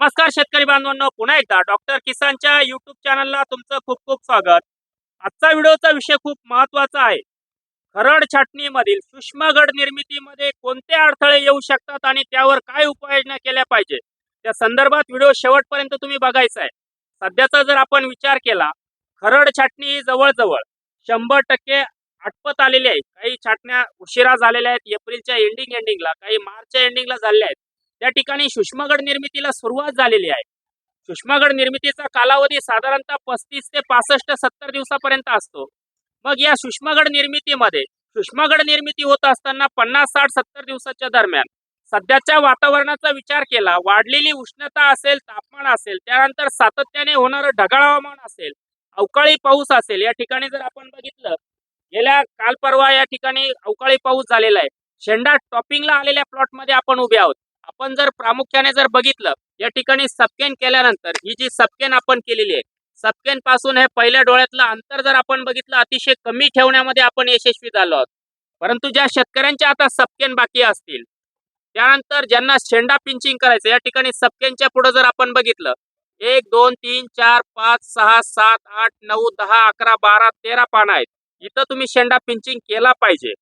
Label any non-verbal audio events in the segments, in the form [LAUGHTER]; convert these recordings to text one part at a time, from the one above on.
नमस्कार शेतकरी बांधवांनो पुन्हा एकदा डॉक्टर किसानच्या युट्यूब चॅनलला तुमचं खूप खूप स्वागत. आजचा व्हिडिओचा विषय खूप महत्त्वाचा आहे. खरड छाटणीमधील सूक्ष्मगड निर्मितीमध्ये कोणते अडथळे येऊ शकतात आणि त्यावर काय उपाययोजना केल्या पाहिजे? त्या संदर्भात व्हिडिओ शेवटपर्यंत तुम्ही बघायचा आहे. सध्याचा जर आपण विचार केला खरड छाटणी ही जवळजवळ शंभर टक्के आटपत आलेली आहे. काही छाटण्या उशिरा झालेल्या आहेत. एप्रिलच्या एंडिंग एंडिंगला काही मार्चच्या एंडिंगला झालेल्या आहेत. त्या ठिकाणी सूक्ष्मगड निर्मितीला सुरुवात झालेली आहे. सूक्ष्मगड निर्मितीचा कालावधी साधारणतः पस्तीस ते पासष्ट सत्तर दिवसापर्यंत असतो. मग या सूक्ष्मगड निर्मितीमध्ये सूक्ष्मगड निर्मिती होत असताना पन्नास साठ सत्तर दिवसाच्या दरम्यान सध्याच्या वातावरणाचा विचार केला वाढलेली उष्णता असेल तापमान असेल त्यानंतर सातत्याने होणारं ढगाळ हवामान असेल अवकाळी पाऊस असेल या ठिकाणी जर आपण बघितलं गेल्या काल परवा या ठिकाणी अवकाळी पाऊस झालेला आहे. शेंडा टॉपिंगला आलेल्या प्लॉटमध्ये आपण उभे आहोत. आपण जर प्रामुख्याने जर बघितलं या ठिकाणी सबकेन केल्यानंतर ही जी सबकेन आपण केलेली आहे सबकेन पासून हे पहिल्या डोळ्यातलं अंतर जर आपण बघितलं अतिशय कमी ठेवण्यामध्ये आपण यशस्वी झालो आहोत. परंतु ज्या शेतकऱ्यांच्या आता सबकेन बाकी असतील त्यानंतर ज्यांना शेंडा पिंचिंग करायचं या ठिकाणी सबकेनच्या पुढे जर आपण बघितलं एक दोन तीन चार पाच सहा सात आठ नऊ दहा अकरा बारा तेरा पानं आहेत. इथं तुम्ही शेंडा पिंचिंग केला पाहिजे.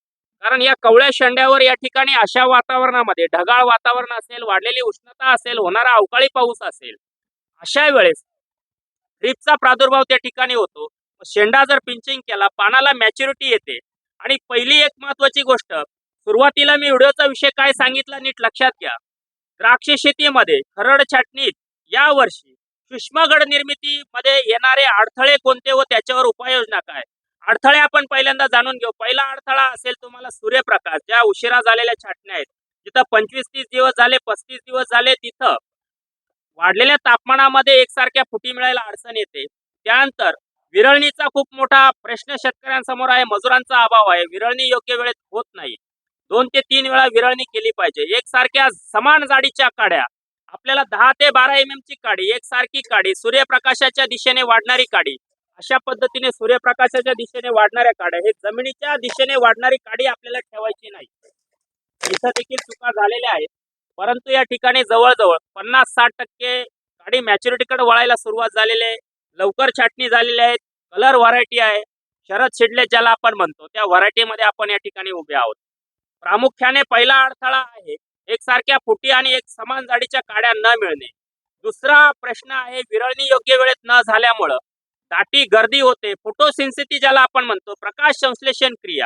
कारण या कवळ्या शेंड्यावर या ठिकाणी अशा वातावरणामध्ये ढगाळ वातावरण असेल वाढलेली उष्णता असेल होणारा अवकाळी पाऊस असेल अशा वेळेस ड्रीपचा प्रादुर्भाव त्या ठिकाणी होतो. शेंडा जर पिंचिंग केला पानाला मॅच्युरिटी येते. आणि पहिली एक महत्वाची गोष्ट सुरुवातीला मी व्हिडिओचा विषय काय सांगितला नीट लक्षात घ्या. द्राक्ष शेतीमध्ये खरड छाटणीत या वर्षी सूक्ष्मगड निर्मितीमध्ये येणारे अडथळे कोणते व त्याच्यावर उपाययोजना काय? अडथळे आपण पहिल्यांदा जाणून घेऊ. पहिला अडथळा असेल तुम्हाला सूर्यप्रकाश ज्या उशिरा झालेल्या छाटण्या आहेत. जिथं पंचवीस तीस दिवस झाले पस्तीस दिवस झाले तिथं वाढलेल्या तापमानामध्ये एकसारख्या फुटी मिळायला अडचण येते. त्यानंतर विरळणीचा खूप मोठा प्रश्न शेतकऱ्यांसमोर आहे मजुरांचा अभाव आहे. विरळणी योग्य वेळेत होत नाही. दोन ते तीन वेळा विरळणी केली पाहिजे. एकसारख्या समान जाडीच्या काड्या आपल्याला दहा ते बारा एम एम ची काडी एकसारखी काडी सूर्यप्रकाशाच्या दिशेने वाढणारी काडी अशा पद्धतीने सूर्यप्रकाशाच्या दिशेने वाढणाऱ्या काड्या हे जमिनीच्या दिशेने वाढणारी काडी आपल्याला ठेवायची नाही. इथं देखील चुका झालेल्या आहेत. परंतु या ठिकाणी जवळजवळ पन्नास साठ टक्के काडी मॅच्युरिटीकडे वळायला सुरुवात झालेली आहे. लवकर छाटणी झालेली आहेत कलर व्हरायटी आहे. शरद शिडले ज्याला आपण म्हणतो त्या व्हरायटीमध्ये आपण या ठिकाणी उभे आहोत. प्रामुख्याने पहिला अडथळा आहे एकसारख्या फुटी आणि एक समान जाडीच्या काड्या न मिळणे. दुसरा प्रश्न आहे विरळणी योग्य वेळेत न झाल्यामुळं दाटी गर्दी होते. फोटोसिन्सिटी ज्याला आपण म्हणतो प्रकाश संश्लेषण क्रिया.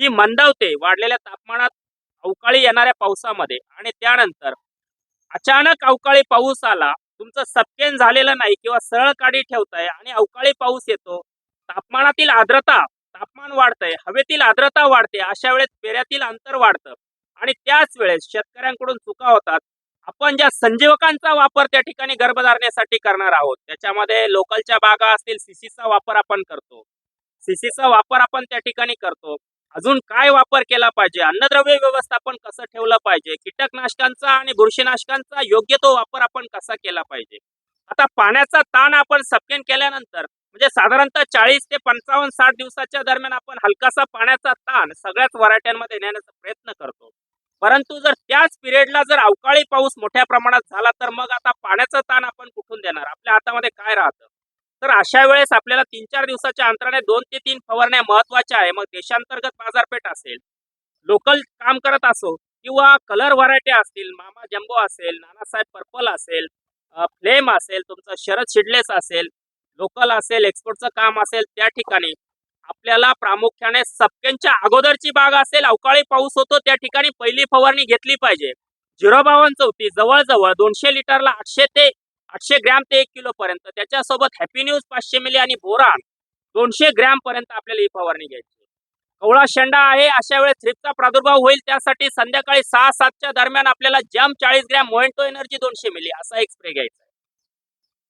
ही मंदावते वाढलेल्या तापमानात अवकाळी येणाऱ्या पावसामध्ये. आणि त्यानंतर अचानक अवकाळी पाऊस आला तुमचं सपकेन झालेलं नाही किंवा सरळ काडी ठेवताय आणि अवकाळी पाऊस येतो तापमानातील आर्द्रता तापमान वाढतंय हवेतील आर्द्रता वाढते अशा वेळेस पेऱ्यातील अंतर वाढतं. आणि त्याच वेळेस शेतकऱ्यांकडून चुका होतात. आपण ज्या संजीवकांचा वापर त्या ठिकाणी गर्भधारणेसाठी करणार आहोत त्याच्यामध्ये लोकलच्या बागा असतील सीसीचा वापर आपण करतो. सीसीचा वापर आपण त्या ठिकाणी करतो. अजून काय वापर केला पाहिजे? अन्नद्रव्य व्यवस्थापन कसं ठेवलं पाहिजे? कीटकनाशकांचा आणि बुरशीनाशकांचा योग्य तो वापर आपण कसा केला पाहिजे? आता पाण्याचा ताण आपण सपकेन केल्यानंतर म्हणजे साधारणतः चाळीस ते पंचावन्न साठ दिवसाच्या दरम्यान आपण हलकासा पाण्याचा ताण सगळ्याच व्हरायट्यांमध्ये नेण्याचा प्रयत्न करतो. परंतु जर त्याच पिरियडला जर अवकाळी पाऊस मोठ्या प्रमाणात झाला तर मग आता पाण्याचा ताण आपण कुठून देणार? आपल्या हातामध्ये काय राहतं? तर अशा वेळेस आपल्याला तीन चार दिवसाच्या अंतराने दोन ते तीन फवारण्या महत्त्वाच्या आहे. मग देशांतर्गत बाजारपेठ असेल लोकल काम करत असो किंवा कलर व्हरायटी असतील मामा जम्बो असेल नानासाहेब पर्पल असेल फ्लेम असेल तुमचं शरद शिडलेस असेल लोकल असेल एक्सपोर्टचं काम असेल त्या ठिकाणी आपल्याला प्रामुख्याने सपकेंच्या अगोदरची बाग असेल अवकाळी पाऊस होतो त्या ठिकाणी पहिली फवारणी घेतली पाहिजे. झिरो बावन चौथी जवळजवळ दोनशे लिटरला आठशे ते आठशे ग्रॅम ते एक किलो पर्यंत. त्याच्यासोबत हॅपी न्यूज पाचशे मिली आणि बोरान दोनशे ग्रॅम पर्यंत आपल्याला ही फवारणी घ्यायची. कवळा शेंडा आहे अशा वेळेस थ्रिपचा प्रादुर्भाव होईल. त्यासाठी संध्याकाळी सहा सातच्या दरम्यान आपल्याला जम चाळीस ग्रॅम मोएंटो एनर्जी दोनशे मिली असा एक स्प्रे घ्यायचा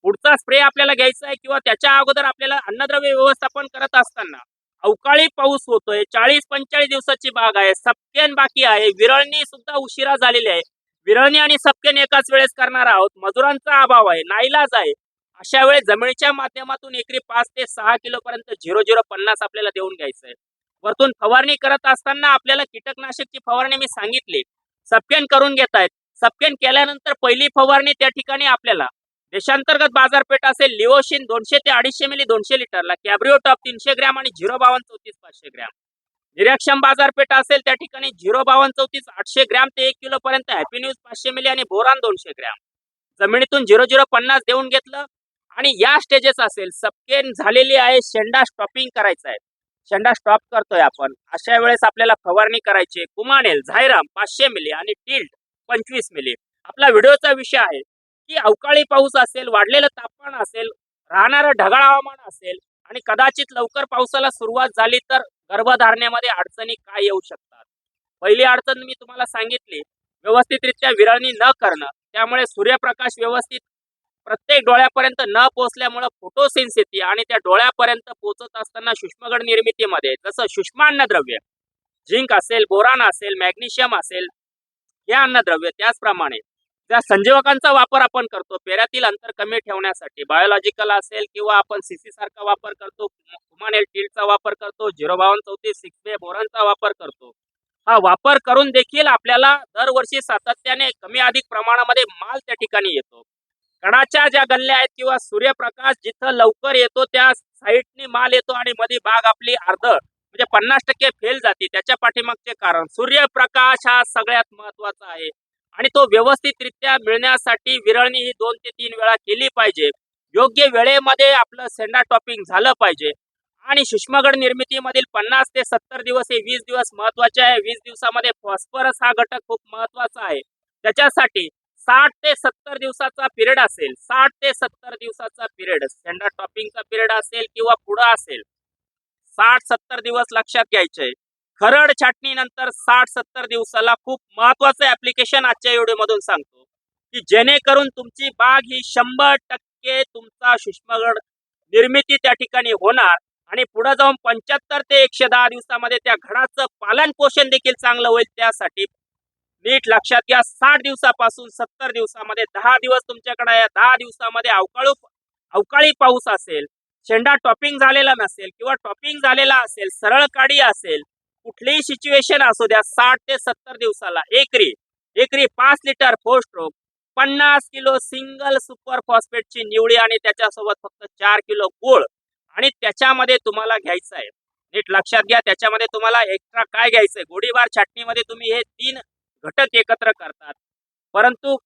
पुढचा स्प्रे आपल्याला घ्यायचा आहे किंवा त्याच्या अगोदर आपल्याला अन्नद्रव्य व्यवस्थापन करत असताना अवकाळी पाऊस होतोय चाळीस पंचेचाळीस दिवसाची बाग आहे सपकेन बाकी आहे विरळणी सुद्धा उशिरा झालेली आहे. विरळणी आणि सपकेन एकाच वेळेस करणार आहोत मजुरांचा अभाव आहे नाईलाज आहे. अशा वेळेस जमिनीच्या माध्यमातून एकरी पाच ते सहा किलो पर्यंत झिरो झिरो पन्नास आपल्याला देऊन घ्यायचं आहे वरतून फवारणी करत असताना आपल्याला कीटकनाशकची फवारणी मी सांगितली. सपकेन करून घेतायत. सपकेन केल्यानंतर पहिली फवारणी त्या ठिकाणी आपल्याला देशांतर्गत बाजारपेठ असेल लिओशिन दोनशे ते अडीचशे मिली दोनशे लिटरला कॅब्रिओ टॉप तीनशे ग्रॅम आणि झिरो बावन्न चौतीस पाचशे ग्रॅम. निरीक्षम बाजारपेठ असेल त्या ठिकाणी झिरो बावन्न चौतीस आठशे ग्रॅम ते एक किलो पर्यंत हॅपी न्यूज पाचशे मिली आणि बोरान दोनशे ग्रॅम. जमिनीतून झिरो झिरो पन्नास देऊन घेतलं आणि या स्टेजेस असेल सपकेन झालेली आहे शेंडा स्टॉपिंग करायचा आहे. शेंडा स्टॉप करतोय आपण. अशा वेळेस आपल्याला फवारणी करायची कुमानेल झायराम पाचशे मिली आणि टिल्ट पंचवीस मिली. आपला व्हिडिओचा विषय आहे की अवकाळी पाऊस असेल वाढलेलं तापमान असेल राहणारं ढगाळ हवामान असेल आणि कदाचित लवकर पावसाला सुरुवात झाली तर गर्भधारणेमध्ये अडचणी काय येऊ शकतात? पहिली अडचण मी तुम्हाला सांगितली व्यवस्थितरित्या विरळणी न करणं. त्यामुळे सूर्यप्रकाश व्यवस्थित प्रत्येक डोळ्यापर्यंत न पोहोचल्यामुळे फोटोसेन्सिटी आणि त्या डोळ्यापर्यंत पोहोचत असताना सूक्ष्मगड निर्मितीमध्ये जसं सूक्ष्म अन्नद्रव्य झिंक असेल बोरान असेल मॅग्नेशियम असेल हे अन्नद्रव्य त्याचप्रमाणे त्या संजीवकांचा वापर आपण करतो. पेऱ्यातील अंतर कमी ठेवण्यासाठी. बायोलॉजिकल असेल किंवा आपण सीसी सारखा वापर करतो टीलचा वापर करतो झिरो बावन चौतीस सिक्स बे बोरांचा वापर करतो. हा वापर करून देखील आपल्याला दरवर्षी सातत्याने कमी अधिक प्रमाणामध्ये माल त्या ठिकाणी येतो. कणाच्या ज्या गल्ल्या आहेत किंवा सूर्यप्रकाश जिथं लवकर येतो त्या साईडने माल येतो आणि मध्ये बाग आपली अर्ध म्हणजे पन्नास टक्के फेल जाते. त्याच्या पाठीमागचे कारण सूर्यप्रकाश हा सगळ्यात महत्त्वाचा आहे. आणि तो व्यवस्थितरित्या मिळण्यासाठी विरळणी ही दोन ते तीन वेळा केली पाहिजे. योग्य वेळेमध्ये आपलं सेंडा टॉपिंग झालं पाहिजे. आणि सूक्ष्मगड निर्मितीमधील पन्नास ते सत्तर दिवस हे वीस दिवस महत्त्वाचे आहे. वीस दिवसामध्ये फॉस्फरस हा घटक खूप महत्त्वाचा आहे. त्याच्यासाठी साठ ते सत्तर दिवसाचा पिरियड असेल. साठ ते सत्तर दिवसाचा पिरियड सेंडा टॉपिंगचा पिरियड असेल किंवा पुढं असेल. साठ सत्तर दिवस लक्षात घ्यायचे. खरड छाटणीनंतर साठ सत्तर दिवसाला खूप महत्वाचं ऍप्लिकेशन आजच्या व्हिडिओमधून सांगतो. की जेणेकरून तुमची बाग ही शंभर टक्के तुमचा सूक्ष्मगड निर्मिती त्या ठिकाणी होणार आणि पुढे जाऊन पंच्याहत्तर ते एकशे दहा दिवसामध्ये त्या घडाचं पालन पोषण देखील चांगलं होईल त्यासाठी नीट लक्षात घ्या. साठ दिवसापासून सत्तर दिवसामध्ये दहा दिवस तुमच्याकडे या दहा दिवसामध्ये अवकाळू अवकाळी पाऊस असेल शेंडा टॉपिंग झालेला नसेल किंवा टॉपिंग झालेला असेल सरळ काडी असेल कुठलीही सिच्युएशन असू द्या साठ ते सत्तर दिवसाला. एकरी एकरी पाच लिटर फोर स्ट्रोक पन्नास किलो सिंगल सुपर फॉस्फेटची निवडी आणि त्याच्यासोबत फक्त चार किलो गुळ आणि त्याच्यामध्ये तुम्हाला घ्यायचं आहे. नीट लक्षात घ्या त्याच्यामध्ये तुम्हाला एक्स्ट्रा काय घ्यायचंय गोडीबार छाटणीमध्ये तुम्ही हे तीन घटक एकत्र करतात. परंतु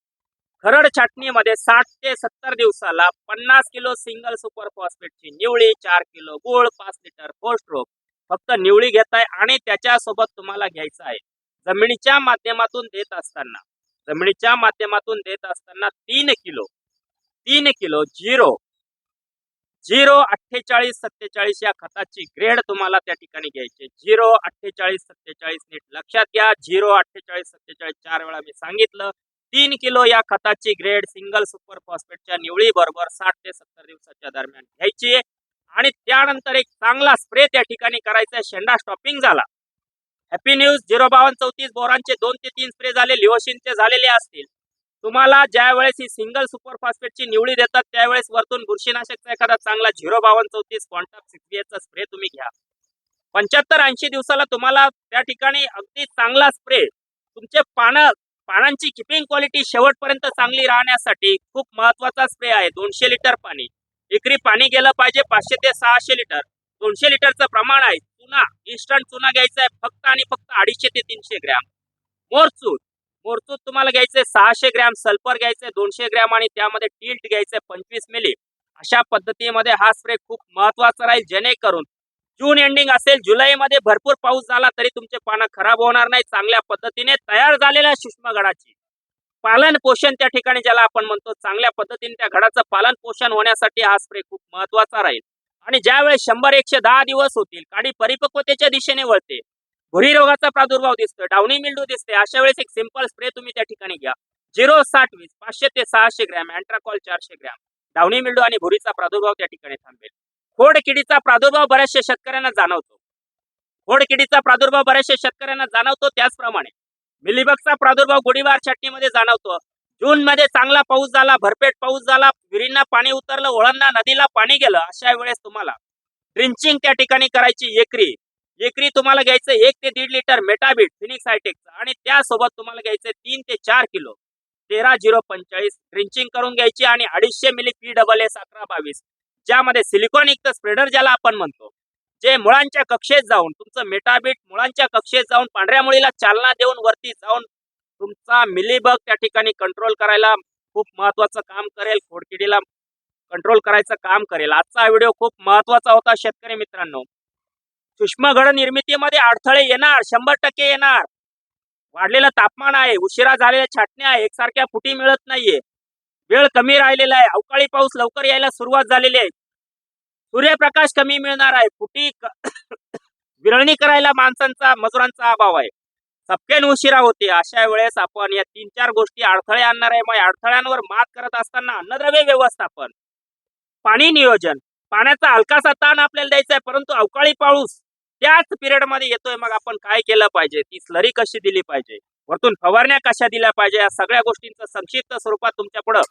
खरड छाटणीमध्ये साठ ते सत्तर दिवसाला पन्नास किलो सिंगल सुपर फॉस्फेटची निवळी चार किलो गुळ पाच लिटर फोर स्ट्रोक फक्त निवळी घेताय आणि त्याच्यासोबत तुम्हाला घ्यायचं आहे. जमिनीच्या माध्यमातून देत असताना जमिनीच्या माध्यमातून देत असताना तीन किलो तीन किलो झिरो झिरो अठ्ठेचाळीस सत्तेचाळीस या खताची ग्रेड तुम्हाला त्या ठिकाणी घ्यायची झिरो अठ्ठेचाळीस सत्तेचाळीस नीट लक्षात घ्या. झिरो अठ्ठेचाळीस सत्तेचाळीस चार वेळा मी सांगितलं. तीन किलो या खताची ग्रेड सिंगल सुपर फॉस्फेटच्या निवळी बरोबर साठ ते सत्तर दिवसाच्या दरम्यान घ्यायची आहे. आणि त्यानंतर एक चांगला स्प्रे त्या ठिकाणी करायचा शेंडा स्टॉपिंग झाला. हॅपी न्यूज झिरो बावन्न चौतीस बोरांचे दोन ते तीन स्प्रे झाले. लिओशिनचे झालेले असतील. तुम्हाला ज्या वेळेस ही सिंगल सुपर फॉस्फेटची निवडी देतात त्यावेळेस वरतून बुरशीनाशकचा एखादा चांगला झिरो बावन्न चौतीस क्वांटम सिक्स स्प्रे तुम्ही घ्या. पंच्याहत्तर ऐंशी दिवसाला तुम्हाला त्या ठिकाणी अगदी चांगला स्प्रे तुमचे पानं पानांची किपिंग क्वालिटी शेवटपर्यंत चांगली राहण्यासाठी खूप महत्त्वाचा स्प्रे आहे. दोनशे लिटर पाणी. एकरी पाणी गेलं पाहिजे पाचशे ते सहाशे लिटर. दोनशे लिटरचं प्रमाण आहे. चुना इन्स्टंट चुना घ्यायचा आहे फक्त आणि फक्त अडीचशे ते तीनशे ग्रॅम. मोरचूत मोरचूत तुम्हाला घ्यायचंय सहाशे ग्रॅम सल्फर घ्यायचंय दोनशे ग्रॅम आणि त्यामध्ये टिल्ट घ्यायचंय पंचवीस मिली. अशा पद्धतीमध्ये हा स्प्रे खूप महत्त्वाचा राहील जेणेकरून जून एंडिंग असेल जुलैमध्ये भरपूर पाऊस झाला तरी तुमचे पानं खराब होणार नाही. चांगल्या पद्धतीने तयार झालेल्या सूक्ष्म गडाची पालन पोषण त्या ठिकाणी ज्याला आपण म्हणतो चांगल्या पद्धतीने त्या घडाचं पालन पोषण होण्यासाठी हा स्प्रे खूप महत्त्वाचा राहील. आणि ज्यावेळेस शंभर एकशे दहा दिवस होतील काडी परिपक्वतेच्या दिशेने वळते भुरी रोगाचा प्रादुर्भाव दिसतोय डावणी मिल्डू दिसते अशा वेळेस एक सिंपल स्प्रे तुम्ही त्या ठिकाणी घ्या. झिरो साठ वीस पाचशे ते सहाशे ग्रॅम अँट्राकॉल चारशे ग्रॅम डावणी मिल्डू आणि भुरीचा प्रादुर्भाव त्या ठिकाणी थांबेल. खोड किडीचा प्रादुर्भाव बऱ्याचशा शेतकऱ्यांना जाणवतो. खोड किडीचा प्रादुर्भाव बऱ्याचशा शेतकऱ्यांना जाणवतो त्याचप्रमाणे मिलीबगचा प्रादुर्भाव गोडीबार छाटणीमध्ये जाणवतो. जून मध्ये चांगला पाऊस झाला भरपेट पाऊस झाला विहिरींना पाणी उतरलं ओळांना नदीला पाणी गेलं अशा वेळेस तुम्हाला ड्रिंचिंग त्या ठिकाणी करायची एकरी. एकरी तुम्हाला घ्यायचं एक ते दीड लिटर मेटाबीट फिनिक्स हायटेकचं. आणि त्यासोबत तुम्हाला घ्यायचं तीन ते चार किलो. तेरा झिरो पंचेचाळीस ड्रिंचिंग करून घ्यायची आणि अडीचशे मिली पी डबल एस अकरा बावीस ज्यामध्ये सिलिकॉन युक्त स्प्रेडर ज्याला आपण म्हणतो. जे मुळांच्या कक्षेत जाऊन तुमचं मेटाबीट मुळांच्या कक्षेत जाऊन पांढऱ्या मुळीला चालना देऊन वरती जाऊन तुमचा मिलीबग त्या ठिकाणी कंट्रोल करायला खूप महत्वाचं काम करेल खोडकिडीला कंट्रोल करायचं काम करेल. आजचा व्हिडिओ खूप महत्त्वाचा होता शेतकरी मित्रांनो. सूक्ष्म घड निर्मितीमध्ये अडथळे येणार शंभर टक्के येणार. वाढलेलं तापमान आहे उशिरा झालेल्या छाटण्या आहे एकसारख्या फुटी मिळत नाहीये. वेळ कमी राहिलेला आहे अवकाळी पाऊस लवकर यायला सुरुवात झालेली आहे. सूर्यप्रकाश कमी मिळणार आहे. फुटी [COUGHS] विरळणी करायला माणसांचा मजुरांचा अभाव आहे. सपकेन उशिरा होते. अशा वेळेस आपण या तीन चार गोष्टी अडथळे आणणार आहे. मग अडथळ्यांवर मात करत असताना अन्नद्रव्य व्यवस्थापन पाणी नियोजन पाण्याचा हलकासा ताण आपल्याला द्यायचा आहे परंतु अवकाळी पाऊस त्याच पिरियडमध्ये येतोय. मग आपण काय केलं पाहिजे? ती स्लरी कशी दिली पाहिजे? वरतून फवारण्या कशा दिल्या पाहिजे? या सगळ्या गोष्टींचं संक्षिप्त स्वरूपात तुमच्या पुढं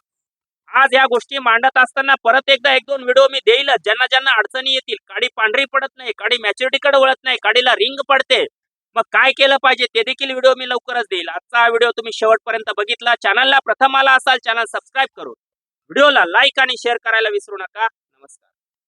आज या गोष्टी मांडत असताना परत एकदा एक दोन व्हिडिओ मी देईलच. ज्यांना ज्यांना अडचणी येतील काडी पांढरी पडत नाही काडी मॅच्युरिटीकडे वळत नाही काडीला रिंग पडते. मग काय केलं पाहिजे ते देखील व्हिडिओ मी लवकरच देईल. आजचा व्हिडिओ तुम्ही शेवटपर्यंत बघितला. चॅनलला प्रथम आला असाल चॅनल सबस्क्राईब करून. व्हिडिओला लाईक आणि शेअर करायला विसरू नका. नमस्कार.